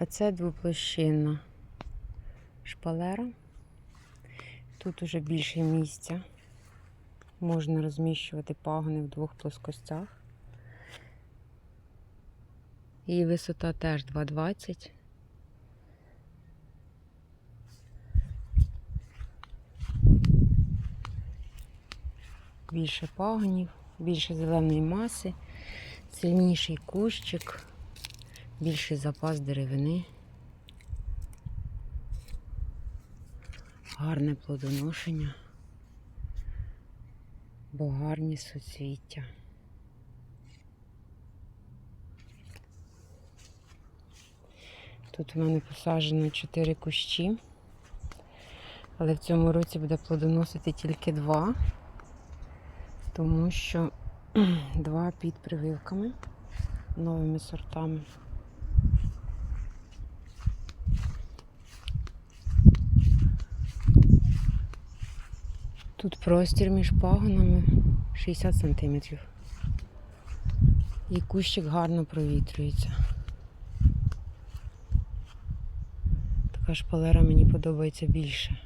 А це двоплощинна шпалера. Тут уже більше місця. Можна розміщувати пагони в двох плоскостях. Її висота теж 2,20. Більше пагонів, більше зеленої маси, сильніший кущик, більший запас деревини. Гарне плодоношення, бо гарні суцвіття. Тут у мене посаджено 4 кущі, але в цьому році буде плодоносити тільки два, тому що два під прививками новими сортами. Тут простір між пагонами 60 сантиметрів. І кущик гарно провітрюється. Така шпалера мені подобається більше.